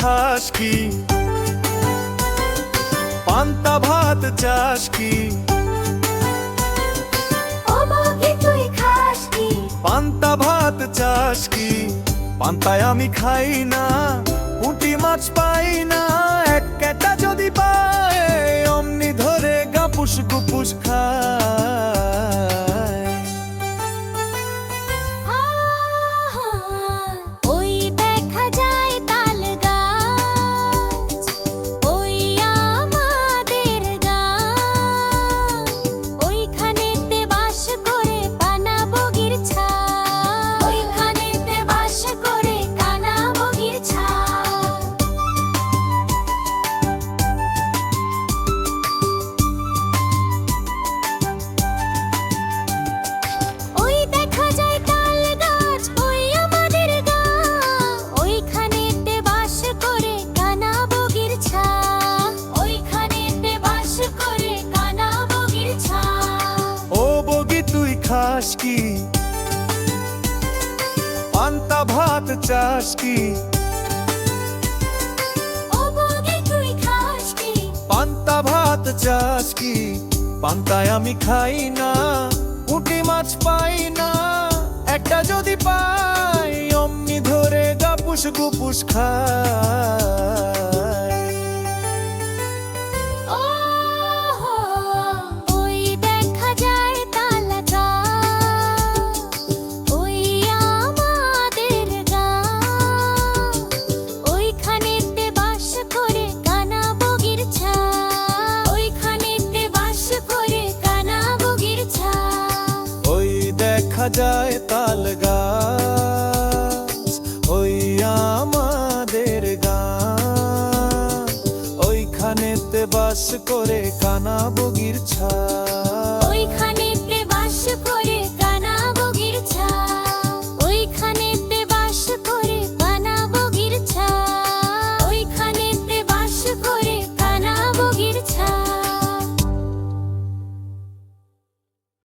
খাস কি? পান্তা ভাত চাষ কি? পান্তা ভাত চাষ কি? পান্তায় আমি খাই না পুঁটি মাছ পাই না এক কেটা যদি পায় অমনি ধরে গাপুস গুপুস খায়। খাস কি? পান্তা ভাত চাস কি? পান্তা ভাত চাস কি? পান্তায় আমি খাই না পুঁটি মাছ পাই না। একটা যদি পাই অমনি ধরে গাপুস গুপুস খায় দেখা যায় তাল গাছ ওই আমাদের গান ওইখানেতে বাস করে কানা বগির ছা